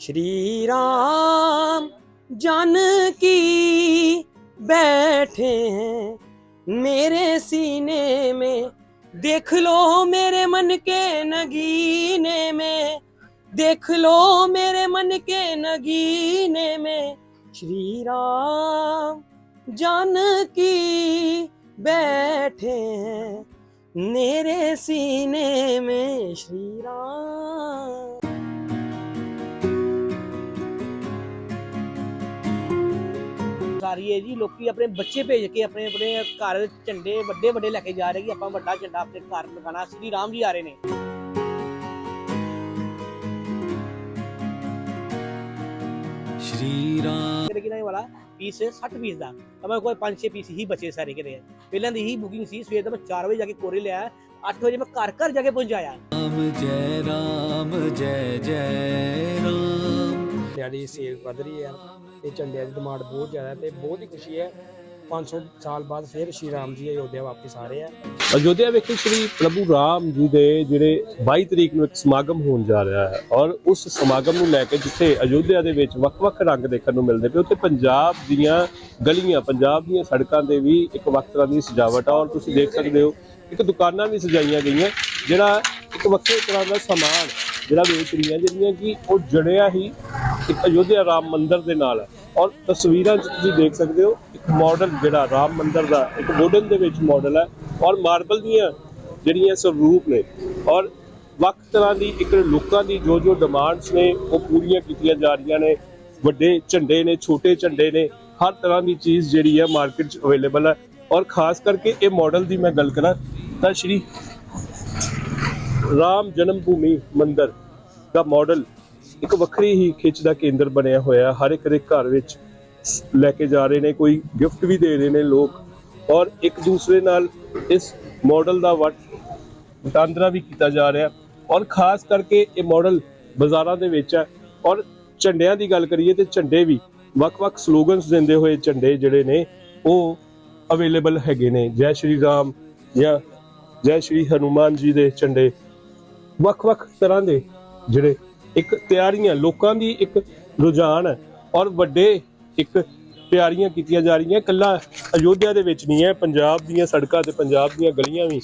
श्री राम जानकी बैठे हैं मेरे सीने में देख लो मेरे मन के नगीने में देख लो मेरे मन के नगीने में श्री राम जानकी बैठे हैं मेरे सीने में श्री राम ਸਾਰੀ ਹੈ ਜੀ। ਲੋਕੀ ਆਪਣੇ ਬੱਚੇ ਭੇਜ ਕੇ ਆਪਣੇ ਆਪਣੇ ਘਰ ਝੰਡੇ ਵੱਡੇ ਵੱਡੇ ਲੈ ਕੇ ਜਾ ਰਹੇ ਕਿ ਆਪਾਂ ਵੱਡਾ ਝੰਡਾ ਆਪਣੇ ਘਰ ਲਗਾਣਾ ਸ੍ਰੀ ਰਾਮ ਜੀ ਆ ਰਹੇ ਨੇ। ਸ਼੍ਰੀ ਰਾਮ ਮੇਰੇ ਕਿਨਾਂ ਵਾਲਾ ਪੀਸ 60 ਪੀਸ ਦਾ। ਤਾਂ ਮੇਰੇ ਕੋਲ 5-6 ਪੀਸ ਹੀ ਬਚੇ ਸਾਰੇ ਕਿਤੇ। ਪਹਿਲਾਂ ਦੀ ਹੀ ਬੁਕਿੰਗ ਸੀ ਸਵੇਰ ਦਾ ਮੈਂ 4 ਵਜੇ ਜਾ ਕੇ ਕੋਰੇ ਲਿਆ। 8 ਵਜੇ ਮੈਂ ਘਰ ਘਰ ਜਾ ਕੇ ਪਹੁੰਚਾਇਆ ਜੈ ਰਾਮ ਜੈ ਜੈ ਰਾਮ। ਸਾਡੀ ਸੇਲ ਵਧ ਰਹੀ ਹੈ ਤੇ ਝੰਡਿਆਂ ਦੀ ਡਿਮਾਂਡ ਬਹੁਤ ਜ਼ਿਆਦਾ ਹੈ ਤੇ ਬਹੁਤ ਹੀ ਖੁਸ਼ੀ ਹੈ। 500 ਸਾਲ ਬਾਅਦ ਫਿਰ ਸ਼੍ਰੀ ਰਾਮ ਜੀ ਅਯੋਧਿਆ ਵਾਪਸ ਆ ਰਹੇ ਆ। ਅਯੋਧਿਆ ਵਿਖੇ ਸ੍ਰੀ ਪ੍ਰਭੂ ਰਾਮ ਜੀ ਦੇ ਜਿਹੜੇ 22 ਤਰੀਕ ਨੂੰ ਇੱਕ ਸਮਾਗਮ ਹੋਣ ਜਾ ਰਿਹਾ ਹੈ ਔਰ ਉਸ ਸਮਾਗਮ ਨੂੰ ਲੈ ਕੇ ਜਿੱਥੇ ਅਯੋਧਿਆ ਦੇ ਵਿੱਚ ਵੱਖ-ਵੱਖ ਰੰਗ ਦੇਖਣ ਨੂੰ ਮਿਲਦੇ ਪਏ, ਉੱਥੇ ਪੰਜਾਬ ਦੀਆਂ ਗਲੀਆਂ, ਪੰਜਾਬ ਦੀਆਂ ਸੜਕਾਂ ਦੇ ਵੀ ਇੱਕ ਵੱਖ ਤਰ੍ਹਾਂ ਦੀ ਸਜਾਵਟ ਆ ਔਰ ਤੁਸੀਂ ਦੇਖ ਸਕਦੇ ਹੋ, ਇੱਕ ਦੁਕਾਨਾਂ ਵੀ ਸਜਾਈਆਂ ਗਈਆਂ, ਜਿਹੜਾ ਇੱਕ ਵੱਖਰੇ ਤਰ੍ਹਾਂ ਦਾ ਸਮਾਨ, ਜਿਹੜਾ ਵੇਚ ਰਹੀਆਂ, ਜਿਹੜੀਆਂ ਕਿ ਉਹ ਜੜਿਆ ਹੀ ਅਯੋਧਿਆ ਰਾਮ ਮੰਦਿਰ ਦੇ ਨਾਲ ਹੈ। ਔਰ ਤਸਵੀਰਾਂ 'ਚ ਤੁਸੀਂ ਦੇਖ ਸਕਦੇ ਹੋ, ਇੱਕ ਮਾਡਲ ਜਿਹੜਾ ਰਾਮ ਮੰਦਿਰ ਦਾ, ਇੱਕ ਵੁਡਨ ਦੇ ਵਿੱਚ ਮਾਡਲ ਹੈ। ਔਰ ਮਾਰਬਲ ਦੀਆਂ ਜਿਹੜੀਆਂ ਸਰੂਪ ਨੇ, ਔਰ ਵੱਖ ਤਰ੍ਹਾਂ ਦੀ ਇੱਕ ਲੋਕਾਂ ਦੀ ਜੋ ਜੋ ਡਿਮਾਂਡਸ ਨੇ, ਉਹ ਪੂਰੀਆਂ ਕੀਤੀਆਂ ਜਾ ਰਹੀਆਂ ਨੇ। ਵੱਡੇ ਝੰਡੇ ਨੇ, ਛੋਟੇ ਝੰਡੇ ਨੇ, ਹਰ ਤਰ੍ਹਾਂ ਦੀ ਚੀਜ਼ ਜਿਹੜੀ ਹੈ ਮਾਰਕੀਟ 'ਚ ਅਵੇਲੇਬਲ ਹੈ। ਔਰ ਖਾਸ ਕਰਕੇ ਇਹ ਮਾਡਲ ਦੀ ਮੈਂ ਗੱਲ ਕਰਾਂ, ਤਾਂ ਸ਼੍ਰੀ ਰਾਮ ਜਨਮ ਭੂਮੀ ਮੰਦਿਰ ਦਾ ਮਾਡਲ ਇੱਕ ਵੱਖਰੀ ਹੀ ਖਿੱਚ ਦਾ ਕੇਂਦਰ ਬਣਿਆ ਹੋਇਆ, ਹਰ ਇੱਕ ਦੇ ਘਰ ਵਿੱਚ ਲੈ ਕੇ ਜਾ ਰਹੇ ਨੇ, ਕੋਈ ਗਿਫਟ ਵੀ ਦੇ ਰਹੇ ਨੇ ਲੋਕ ਔਰ ਇੱਕ ਦੂਸਰੇ ਨਾਲ ਇਸ ਮਾਡਲ ਦਾ ਵਟ ਵਟਾਂਦਰਾ ਵੀ ਕੀਤਾ ਜਾ ਰਿਹਾ ਔਰ ਖਾਸ ਕਰਕੇ ਇਹ ਮਾਡਲ ਬਾਜ਼ਾਰਾਂ ਦੇ ਵਿੱਚ ਹੈ ਔਰ ਝੰਡਿਆਂ ਦੀ ਗੱਲ ਕਰੀਏ ਤੇ ਝੰਡੇ ਵੀ ਵੱਖ-ਵੱਖ ਸਲੋਗਨਸ ਦਿੰਦੇ ਹੋਏ ਝੰਡੇ ਜਿਹੜੇ ਨੇ, ਉਹ ਅਵੇਲੇਬਲ ਹੈਗੇ ਨੇ। ਜੈ ਸ਼੍ਰੀ ਰਾਮ ਜਾਂ ਜੈ ਸ਼੍ਰੀ ਹਨੂਮਾਨ ਜੀ ਦੇ ਝੰਡੇ ਵੱਖ-ਵੱਖ ਤਰ੍ਹਾਂ ਦੇ ਜਿਹੜੇ ਇੱਕ ਤਿਆਰੀਆਂ, ਲੋਕਾਂ ਦੀ ਇੱਕ ਰੁਝਾਨ ਹੈ ਔਰ ਵੱਡੇ ਇੱਕ ਤਿਆਰੀਆਂ ਕੀਤੀਆਂ ਜਾ ਰਹੀਆਂ। ਕੱਲਾ ਅਯੋਧਿਆ ਦੇ ਵਿੱਚ ਨਹੀਂ ਹੈ, ਪੰਜਾਬ ਦੀਆਂ ਸੜਕਾਂ ਤੇ ਪੰਜਾਬ ਦੀਆਂ ਗਲੀਆਂ ਵੀ।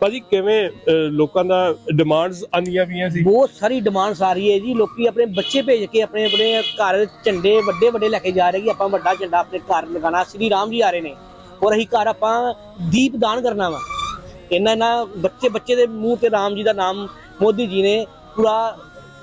ਭਾਜੀ, ਕਿਵੇਂ ਲੋਕਾਂ ਦਾ ਡਿਮਾਂਡਸ ਆਂਦੀਆਂ ਪਈਆਂ ਸੀ? ਬਹੁਤ ਸਾਰੀ ਡਿਮਾਂਡਸ ਆ ਰਹੀ ਹੈ ਜੀ। ਲੋਕੀ ਆਪਣੇ ਬੱਚੇ ਭੇਜ ਕੇ ਆਪਣੇ ਆਪਣੇ ਘਰ ਝੰਡੇ ਵੱਡੇ ਵੱਡੇ ਲੈ ਕੇ ਜਾ ਰਹੇ ਕਿ ਆਪਾਂ ਵੱਡਾ ਝੰਡਾ ਆਪਣੇ ਘਰ ਲਗਾਣਾ ਸ੍ਰੀ ਰਾਮ ਜੀ ਆ ਰਹੇ ਨੇ। ਔਰ ਅਸੀਂ ਘਰ ਆਪਾਂ ਦੀਪ ਦਾਨ ਕਰਨਾ ਵਾ। ਇਹਨਾਂ ਇਹਨਾਂ ਬੱਚੇ ਬੱਚੇ ਦੇ ਮੂੰਹ ਤੇ ਰਾਮ ਜੀ ਦਾ ਨਾਮ ਮੋਦੀ ਜੀ ਨੇ ਪੂਰਾ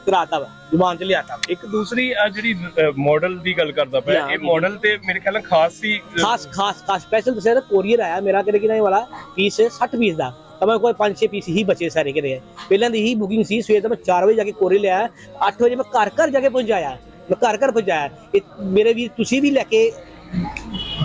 ਕਰਾਤਾ ਵਾ ਜ਼ੁਬਾਨ ਚ ਲਿਆਤਾ ਵਾ। ਇੱਕ ਦੂਸਰੀ ਆਹ ਜਿਹੜੀ ਮਾਡਲ ਦੀ ਗੱਲ ਕਰਦਾ ਪਿਆ ਇਹ। ਮਾਡਲ ਤੇ ਮੇਰੇ ਖਿਆਲ ਨਾਲ ਖਾਸ ਸੀ ਅਹ, ਖਾਸ ਖਾਸ ਖਾਸ। ਸਪੈਸ਼ਲ ਦੱਸਿਆ ਕੋਰੀਅਰ ਆਇਆ ਮੇਰਾ ਕਿਤੇ ਕਿਨਾਂ ਵਾਲਾ ਪੀਸ 60 ਪੀਸ ਦਾ। ਤਾਂ ਮੇਰੇ ਕੋਲ 5-6 ਪੀਸ ਹੀ ਬਚੇ ਸਾਰੇ ਕਿਤੇ ਪਹਿਲਾਂ ਦੀ ਹੀ ਬੁਕਿੰਗ ਸੀ ਸਵੇਰ ਦਾ ਮੈਂ 4 ਵਜੇ ਜਾ ਕੇ ਕੋਰੀਅਰ ਲਿਆ 8 ਵਜੇ ਮੈਂ ਘਰ ਘਰ ਜਾ ਕੇ ਪਹੁੰਚਾਇਆ। ਮੈਂ ਘਰ ਘਰ ਪਹੁੰਚਾਇਆ। ਇਹ ਮੇਰੇ ਵੀ ਤੁਸੀਂ ਵੀ ਲੈ ਕੇ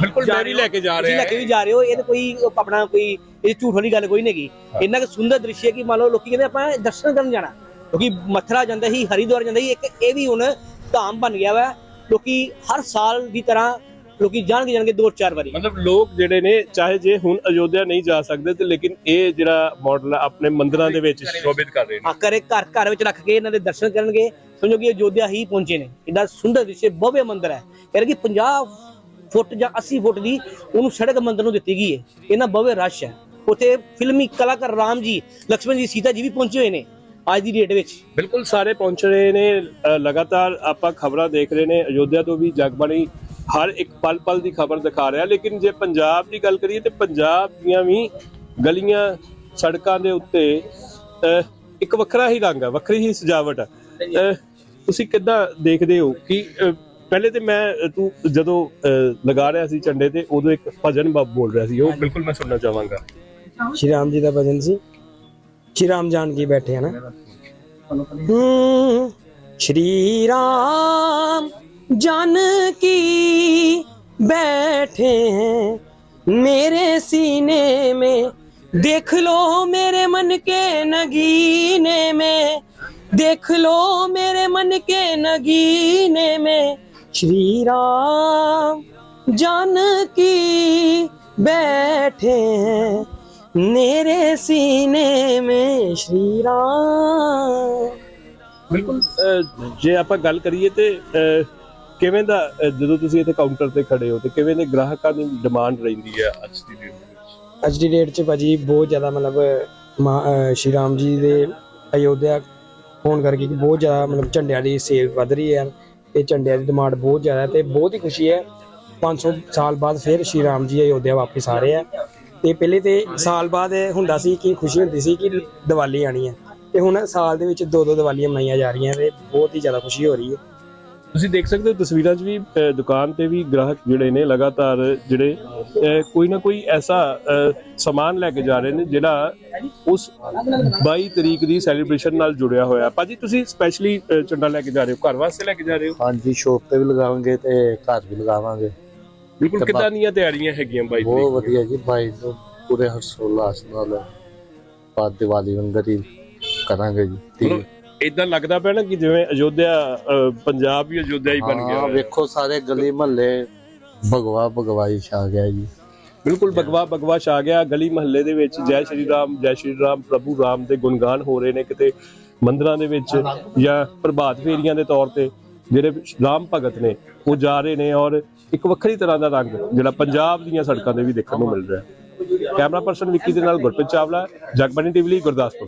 ਬਿਲਕੁਲ ਜਾ ਮੈਂ ਰਹੇ ਵੀ ਹੋ। ਲੈ ਕੇ ਜਾ ਤੁਸੀਂ ਰਿਹਾ ਲੈ ਕੇ ਵੀ ਜਾ ਰਹੇ ਹੋ ਇਹ ਤਾਂ ਕੋਈ ਆਪਣਾ ਕੋਈ ਇਹ ਝੂਠ ਵਾਲੀ ਗੱਲ ਕੋਈ ਨਹੀਂ ਹੈਗੀ। ਇੰਨਾ ਕੁ ਸੁੰਦਰ ਦ੍ਰਿਸ਼ ਹੈ ਕਿ ਮੰਨ ਲਓ ਲੋਕੀ ਕਹਿੰਦੇ ਆਪਾਂ ਦਰਸ਼ਨ ਕਰਨ ਜਾਣਾ। ਕਿਉਂਕਿ ਮਥੁਰਾ ਜਾਂਦਾ ਸੀ ਹਰਿਦੁਆਰ ਜਾਂਦਾ ਸੀ ਇੱਕ ਇਹ ਵੀ ਹੁਣ ਧਾਮ ਬਣ ਗਿਆ ਵਾ। ਲੋਕੀ ਹਰ ਸਾਲ ਦੀ ਤਰ੍ਹਾਂ ਲੋਕੀ ਜਾਣਗੇ ਜਾਣਗੇ ਦੋ ਚਾਰ ਵਾਰੀ। ਮਤਲਬ ਲੋਕ ਜਿਹੜੇ ਨੇ ਚਾਹੇ ਜੇ ਹੁਣ ਅਯੋਧਿਆ ਨਹੀਂ ਜਾ ਸਕਦੇ ਤੇ ਲੇਕਿਨ ਇਹ ਜਿਹੜਾ ਮਾਡਲ ਹੈ ਆਪਣੇ ਮੰਦਿਰਾਂ ਦੇ ਵਿੱਚ ਸ਼ੋਭਿਤ ਕਰ ਰਹੇ ਨੇ। ਆ ਕਰੇ ਘਰ ਘਰ ਵਿੱਚ ਰੱਖ ਕੇ ਇਹਨਾਂ ਦੇ ਦਰਸ਼ਨ ਕਰਨਗੇ। ਸਮਝੋ ਕਿ ਅਯੋਧਿਆ ਹੀ ਪਹੁੰਚੇ ਨੇ। ਇਹਦਾ ਸੁੰਦਰ ਦ੍ਰਿਸ਼ ਹੈ, ਭਵਯ ਮੰਦਿਰ ਹੈ। ਕਹਿੰਦੇ ਕਿ 50 ਫੁੱਟ ਜਾਂ 80 ਫੁੱਟ ਦੀ ਉਹਨੂੰ ਸੜਕ ਮੰਦਿਰ ਨੂੰ ਦਿੱਤੀ ਗਈ ਹੈ। ਇਹਨਾਂ ਭਵਯ ਰਸ਼ ਹੈ। ਉੱਥੇ ਫਿਲਮੀ ਕਲਾਕਾਰ ਰਾਮ ਜੀ ਲਕਸ਼ਮਣ ਜੀ ਸੀਤਾ ਜੀ ਵੀ ਪਹੁੰਚੇ ਹੋਏ ਨੇ। ਅੱਜ ਦੀ ਡੇਟ ਵਿੱਚ ਬਿਲਕੁਲ ਸਾਰੇ ਪਹੁੰਚ ਰਹੇ ਨੇ ਲਗਾਤਾਰ ਆਪਾਂ ਖਬਰਾਂ ਦੇਖ ਰਹੇ ਨੇ ਅਯੋਧਿਆ ਤੋਂ ਵੀ ਜਗਬਾਣੀ ਹਰ ਇੱਕ ਪਲ ਪਲ ਦੀ ਖਬਰ ਦਿਖਾ ਰਿਹਾ। ਲੇਕਿਨ ਜੇ ਪੰਜਾਬ ਦੀ ਗੱਲ ਕਰੀਏ ਤੇ ਪੰਜਾਬ ਦੀਆਂ ਵੀ ਗਲੀਆਂ ਸੜਕਾਂ ਦੇ ਉੱਤੇ ਇੱਕ ਵੱਖਰਾ ਹੀ ਰੰਗ ਹੈ ਵੱਖਰੀ ਹੀ ਸਜਾਵਟ ਹੈ ਤੁਸੀਂ ਕਿੱਦਾਂ ਦੇਖਦੇ ਹੋ ਕਿ ਪਹਿਲੇ ਤੇ ਮੈਂ ਤੂੰ ਜਦੋਂ ਅ, ਲਗਾ ਰਿਹਾ ਸੀ ਝੰਡੇ ਤੇ ਉਦੋਂ ਇੱਕ ਭਜਨ ਬਾਬ ਬੋਲ ਰਿਹਾ ਸੀ ਉਹ ਬਿਲਕੁਲ ਮੈਂ ਸੁਣਨਾ ਚਾਹਾਂਗਾ। ਸ਼੍ਰੀ ਰਾਮ ਜੀ ਦਾ ਭਜਨ ਸੀ। ਸ਼੍ਰੀ ਰਾਮ ਜਾਣ ਕੇ ਬੈਠੇ ਹਨ श्री राम जान की बैठे हैं। मेरे सीने में, देख लो मेरे मन के नगीने में। देख लो मेरे मन के नगीने में। श्री राम जान की बैठे हैं। मेरे सीने में श्री राम ਬਿਲਕੁਲ ਅਹ, ਜੇ ਆਪਾਂ ਗੱਲ ਕਰੀਏ ਤੇ ਅਹ, ਕਿਵੇਂ ਦਾ ਅਹ, ਜਦੋਂ ਤੁਸੀਂ ਇੱਥੇ ਕਾਊਂਟਰ ਤੇ ਖੜੇ ਹੋ ਤੇ ਕਿਵੇਂ ਦੇ ਗ੍ਰਾਹਕਾਂ ਦੀ ਡਿਮਾਂਡ ਰਹਿੰਦੀ ਹੈ ਅੱਜ ਦੀ ਡੇਟ ਵਿੱਚ ਅੱਜ ਦੀ ਡੇਟ 'ਚ ਭਾਜੀ ਬਹੁਤ ਜ਼ਿਆਦਾ ਮਤਲਬ ਮਾ- ਅਹ ਸ਼੍ਰੀ ਰਾਮ ਜੀ ਦੇ ਅਯੋਧਿਆ ਹੋਣ ਕਰਕੇ ਕਿ ਬਹੁਤ ਜ਼ਿਆਦਾ ਮਤਲਬ ਝੰਡਿਆਂ ਦੀ ਸੇਲ ਵੱਧ ਰਹੀ ਹੈ ਤੇ ਝੰਡਿਆਂ ਦੀ ਡਿਮਾਂਡ ਬਹੁਤ ਜ਼ਿਆਦਾ ਹੈ ਤੇ ਬਹੁਤ ਹੀ ਖੁਸ਼ੀ ਹੈ 500 ਸਾਲ ਬਾਅਦ ਫਿਰ ਸ਼੍ਰੀ ਰਾਮ ਜੀ ਅਯੋਧਿਆ ਵਾਪਸ ਆ ਰਹੇ ਆ ਤੇ ਪਹਿਲੇ ਤੇ ਸਾਲ ਬਾਅਦ ਹੁੰਦਾ ਸੀ ਕਿ ਖੁਸ਼ੀ ਹੁੰਦੀ ਸੀ ਕਿ ਦੀਵਾਲੀ ਆਣੀ ਹੈ। ਤੇ ਹੁਣ ਸਾਲ ਦੇ ਵਿੱਚ ਦੋ ਦੋ ਦੀਵਾਲੀਆਂ ਮਨਾਈਆਂ ਜਾ ਰਹੀਆਂ ਤੇ ਬਹੁਤ ਹੀ ਜ਼ਿਆਦਾ ਖੁਸ਼ੀ ਹੋ ਰਹੀ ਹੈ। ਤੁਸੀਂ ਦੇਖ ਸਕਦੇ ਹੋ ਤਸਵੀਰਾਂ 'ਚ ਵੀ ਦੁਕਾਨ ਤੇ ਵੀ ਗ੍ਰਾਹਕ ਜਿਹੜੇ ਨੇ ਲਗਾਤਾਰ ਜਿਹੜੇ ਕੋਈ ਨਾ ਕੋਈ ਐਸਾ ਸਮਾਨ ਲੈ ਕੇ ਜਾ ਰਹੇ ਨੇ ਜਿਹੜਾ ਉਸ 22 ਤਰੀਕ ਦੀ ਸੈਲੀਬ੍ਰੇਸ਼ਨ ਨਾਲ ਜੁੜਿਆ ਹੋਇਆ। ਭਾਜੀ ਤੁਸੀਂ ਸਪੈਸ਼ਲੀ ਝੰਡਾ ਲੈ ਕੇ ਜਾ ਰਹੇ ਹੋ ਘਰ ਵਾਸਤੇ ਲੈ ਕੇ ਜਾ ਰਹੇ ਹੋ? ਹਾਂਜੀ ਸ਼ੋਪ ਤੇ ਵੀ ਲਗਾਵਾਂਗੇ ਤੇ ਘਰ ਵੀ ਲਗਾਵਾਂਗੇ। ਬਿਲਕੁਲ ਤੇ ਕਿੱਦਾਂ ਦੀਆਂ ਤਿਆਰੀਆਂ ਹੈਗੀਆਂ 22 ਬਹੁਤ ਵਧੀਆ ਜੀ ਭਾਈ ਨੂੰ ਪੂਰੇ ਹਰਸ਼ੋਲਾਸ ਨਾਲ ਬਾਦ ਦੀਵਾਲੀ ਵਾਂਗਰ ਹੀ ਕਰਾਂਗੇ ਜੀ ਤੇ ਇਦਾਂ ਲੱਗਦਾ ਪਿਆ ਨਾ ਕਿ ਜਿਵੇਂ ਅਯੋਧਿਆ ਪੰਜਾਬ ਵੀ ਅਯੋਧਿਆ ਹੀ ਬਣ ਗਿਆ ਹਾਂ। ਵੇਖੋ ਸਾਰੇ ਗਲੀ ਮਹੱਲੇ ਭਗਵਾ ਭਗਵਾਈ ਛਾ ਗਿਆ ਜੀ। ਬਿਲਕੁਲ ਬਗਵਾ ਬਗਵਾ ਛਾ ਗਿਆ ਗਲੀ ਮਹੱਲੇ ਦੇ ਵਿੱਚ ਜੈ ਸ਼੍ਰੀ ਰਾਮ ਜੈ ਸ਼੍ਰੀ ਰਾਮ ਪ੍ਰਭੂ ਰਾਮ ਦੇ ਗੁਣਗਾਨ ਹੋ ਰਹੇ ਨੇ ਕਿਤੇ ਮੰਦਰਾਂ ਦੇ ਵਿੱਚ ਜਾਂ ਪ੍ਰਭਾਤ ਫੇਰੀਆਂ ਦੇ ਤੌਰ ਤੇ। ਜਿਹੜੇ ਰਾਮ ਭਗਤ ਨੇ, ਉਹ ਜਾ ਰਹੇ ਨੇ ਔਰ ਇੱਕ ਵੱਖਰੀ ਤਰ੍ਹਾਂ ਦਾ ਰੰਗ ਜਿਹੜਾ ਪੰਜਾਬ ਦੀਆਂ ਸੜਕਾਂ ਦੇ ਵੀ ਦੇਖਣ ਨੂੰ ਮਿਲ ਰਿਹਾ ਹੈ। ਕੈਮਰਾ ਪਰਸਨ ਵਿੱਕੀ ਦੇ ਨਾਲ ਗੁਰਪ੍ਰੀਤ ਚਾਵਲਾ, ਜਗਬਾਣੀ ਟੀਵੀ ਲਈ ਗੁਰਦਾਸਪੁਰ।